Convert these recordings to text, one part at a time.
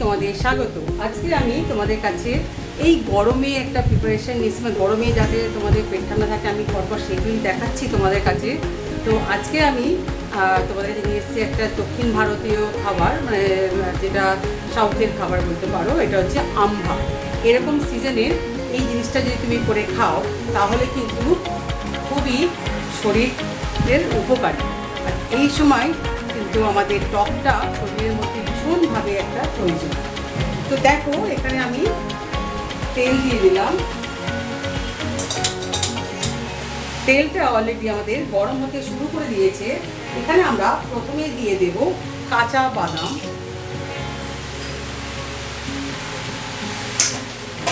তোমাদের স্বাগত। আজকে আমি তোমাদের কাছে এই গরমে একটা প্রিপারেশন নিয়েছি মানে গরমে যাতে তোমাদের পেট ঠান্ডা থাকে, আমি পরপর সেগুলি দেখাচ্ছি তোমাদের কাছে। তো আজকে আমি তোমাদের কাছে নিয়ে এসেছি একটা দক্ষিণ ভারতীয় খাবার মানে যেটা সাউথের খাবার বলতে পারো, এটা হচ্ছে আমভা এরকম সিজনে এই জিনিসটা যদি তুমি করে খাও, তাহলে কিন্তু খুবই শরীরের উপকারী। এই সময় কিন্তু আমাদের টকটা শরীরের মধ্যে ভীষণভাবে একটা প্রয়োজন। তো দেখো, এখানে আমি তেল দিয়ে দিলাম। তেলটা অলরেডি আমাদের গরম হতে শুরু করে দিয়েছে। এখানে আমরা প্রথমে দিয়ে দেব কাঁচা বাদাম।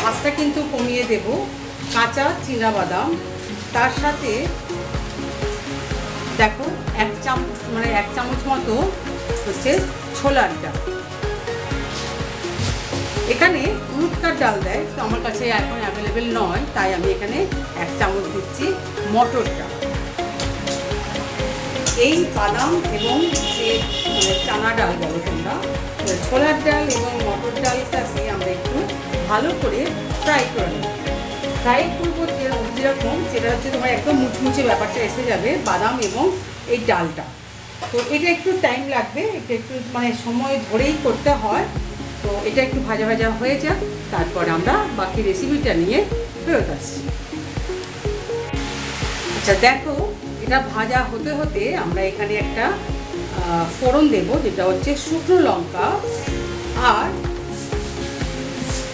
আঁচটা কিন্তু কমিয়ে দেব। কাঁচা চীনা বাদাম। তার সাথে দেখো, এক চামচ মানে এক চামচ মতো হচ্ছে ছোলার ডাল এখানে উড়ুক্কার ডাল দেয়, তো আমার কাছে এখন অ্যাভেলেবেল নয়, তাই আমি এখানে এক চামচ দিচ্ছি মটর ডাল এই বাদাম এবং যে মানে চানা ডাল বলো তোমরা ছোলার ডাল এবং মটর ডালটাকে আমরা একটু ভালো করে ফ্রাই করে নিই ফ্রাই করব যেরকম সেটা হচ্ছে তোমার একদম মুচমুচে ব্যাপারটা এসে যাবে, বাদাম এবং এই ডালটা। তো এটা একটু টাইম লাগবে, এটা একটু মানে সময় ধরেই করতে হয়। তো এটা একটু ভাজা ভাজা হয়ে যাক, তারপর আমরা বাকি রেসিপিটা নিয়ে ফেরত আসছি। আচ্ছা দেখো, এটা ভাজা হতে হতে আমরা এখানে একটা ফোড়ন দেব, যেটা হচ্ছে শুকনো লঙ্কা আর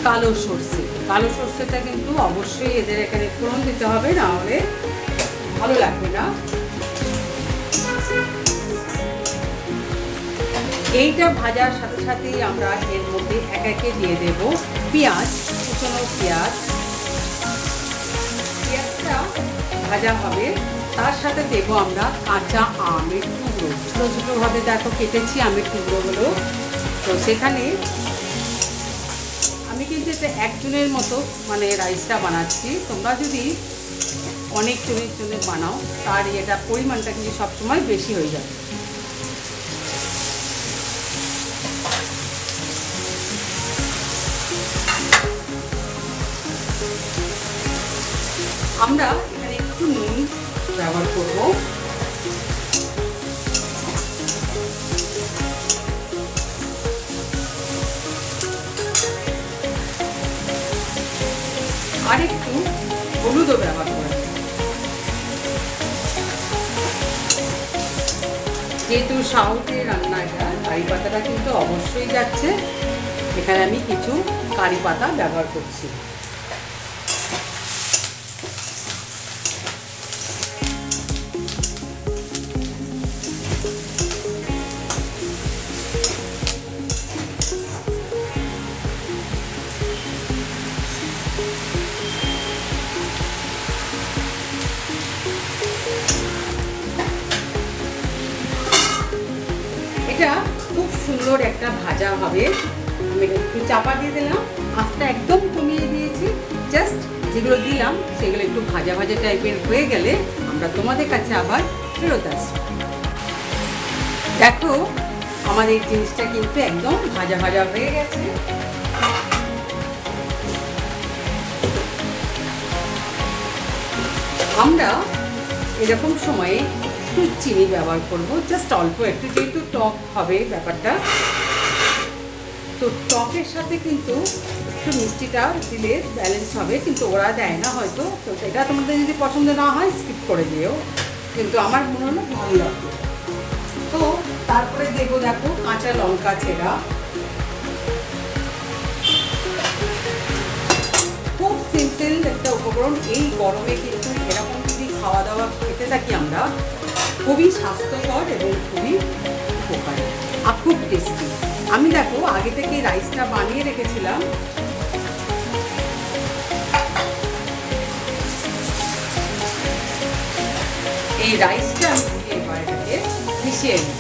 কালো সর্ষে। কালো সর্ষেটা কিন্তু অবশ্যই এদের এখানে ফোড়ন দিতে হবে, না হলে ভালো লাগবে না। এইটা ভাজার সাথে সাথেই আমরা এর মধ্যে এক একে দিয়ে দেব পেঁয়াজ, কুচনো পেঁয়াজ। পেঁয়াজটা ভাজা হবে। তার সাথে দেবো আমরা কাঁচা আমের টুকরো ছোটো ছোটোভাবে দেখো কেটেছি আমের টুকরোগুলো তো সেখানে আমি কিন্তু এটা একজনের মতো মানে রাইসটা বানাচ্ছি। তোমরা যদি অনেক জনের জন্য বানাও, তার এটা পরিমাণটা কিন্তু সবসময় বেশি হয়ে যাবে। আমরা এখানে একটু নুন ব্যবহার করব। আর একটু হলুদও ব্যবহার করব। যেহেতু সাউথের রান্না এটা কারি পাতাটা কিন্তু অবশ্যই যাচ্ছে, এখানে আমি কিছু কারি পাতা ব্যবহার করছি। এটা খুব সুন্দর একটা ভাজা হবে। আমি একটু চাপা দিয়ে দিলাম। আঁচটা একদম কমিয়ে দিয়েছি। জাস্ট যেগুলো দিলাম, সেগুলো একটু ভাজা ভাজা টাইপের হয়ে গেলে আমরা তোমাদের কাছে আবার ফেরত আসব দেখো আমাদের জিনিসটা কিন্তু একদম ভাজা ভাজা হয়ে গেছে। আমরা এরকম সময়ে একটু চিনি ব্যবহার করব জাস্ট অল্প একটু, যেহেতু টক হবে ব্যাপারটা। তো টকের সাথে কিন্তু একটু মিষ্টিটা দিলে ব্যালেন্স হবে, কিন্তু ওরা দেয় না হয়তো। তো এটা তোমাদের যদি পছন্দ না হয় স্কিপ করে দিও। কিন্তু আমার মনে হলো ভালো লাগবে। তো তারপরে দেবো দেখো কাঁচা লঙ্কা ছেঁড়া। খুব সিম্পল একটা উপকরণ। এই গরমে কিন্তু এরকম যদি খাওয়া দাওয়া খেতে থাকি আমরা খুবই স্বাস্থ্যকর এবং খুবই উপকারী। আর খুব টেস্টি আমি দেখো, আগে থেকে রাইসটা বানিয়ে রেখেছিলাম। এই রাইসটা আমি এবার মিশিয়ে নিই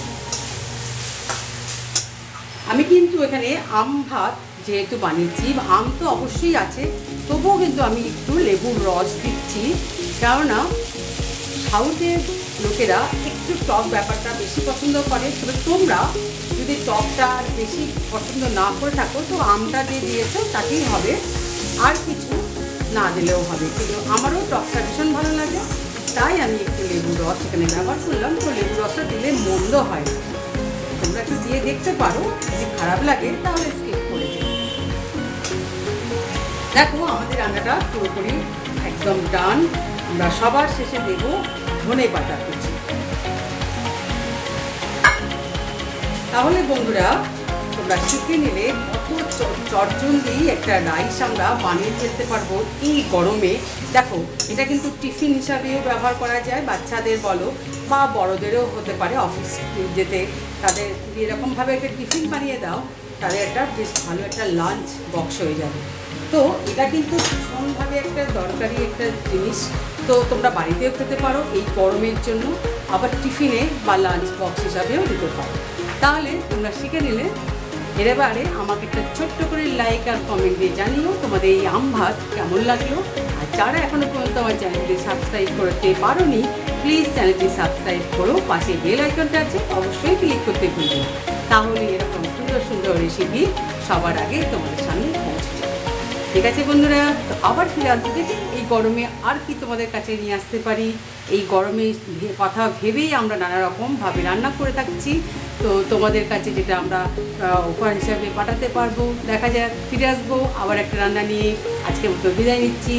আমি কিন্তু এখানে আম ভাত যেহেতু বানিয়েছি, আম তো অবশ্যই আছে, তবুও কিন্তু আমি একটু লেবুর রস দিচ্ছি। কেননা সাউথের লোকেরা একটু টক ব্যাপারটা বেশি পছন্দ করে। তবে তোমরা যদি টকটা বেশি পছন্দ না করে থাকো, তো আমটা যে দিয়েছ তাতেই হবে। আর কিছু না দিলেও হবে। কিন্তু আমারও টকটা ভীষণ ভালো লাগে। তাই আমি একটু লেবুর রস এখানে ব্যবহার করলাম। তো লেবুর রসটা দিলে মন্দ হয়। তোমরা একটু দিয়ে দেখতে পারো। যদি খারাপ লাগে, তাহলে স্কিপ করে দিও। দেখো, আমাদের রান্নাটা পুরোপুরি একদম ডান আমরা সবার শেষে দেবো ধনে পাতা কুচি। তাহলে বন্ধুরা, তোমরা শিখে নিলে কত চটজলদি একটা রাইস আমরা বানিয়ে ফেলতে পারব এই গরমে। দেখো, এটা কিন্তু টিফিন হিসাবেও ব্যবহার করা যায়, বাচ্চাদের বলো, বা বড়দেরও হতে পারে অফিস যেতে। তাদের এরকমভাবে একটা টিফিন বানিয়ে দাও তাদের একটা বেশ ভালো একটা লাঞ্চ বক্স হয়ে যাবে। তো এটা কিন্তু ভীষণভাবে একটা দরকারি একটা জিনিস। তো তোমরা বাড়িতেও খেতে পারো, এই গরমের জন্য। আবার টিফিনে বা লাঞ্চ বক্স হিসাবেও দিতে পারো। তাহলে তোমরা শিখে নিলে। এবারে আমাকে একটা ছোট্ট করে লাইক আর কমেন্ট দিয়ে জানিও তোমাদের এই আম ভাত কেমন লাগল। আর যারা এখনও পর্যন্ত আমার চ্যানেলটি সাবস্ক্রাইব করতে পারোনি প্লিজ চ্যানেলটি সাবস্ক্রাইব করো। পাশে বেল আইকনটা আছে, অবশ্যই ক্লিক করতে ভুলবে। তাহলে এরকম সুন্দর সুন্দর রেসিপি সবার আগে তোমাদের সামনে পৌঁছে যাবে। ঠিক আছে বন্ধুরা, তো আবার ফিরে এই গরমে আর কি তোমাদের কাছে নিয়ে আসতে পারি? এই গরমে কথা ভেবেই আমরা নানা রকমভাবে রান্না করে থাকছি। তো তোমাদের কাছে যেটা আমরা উপহার হিসাবে পাঠাতে পারব। দেখা যাক, ফিরে আসব, আবার একটা রান্না নিয়ে আজকে মতো বিদায় নিচ্ছি।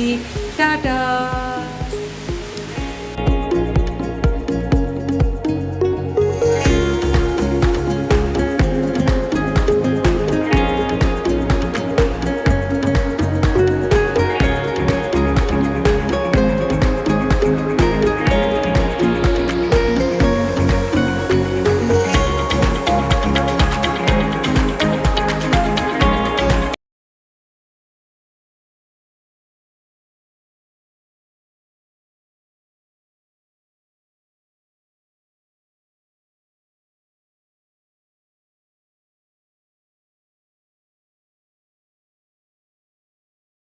টাটা!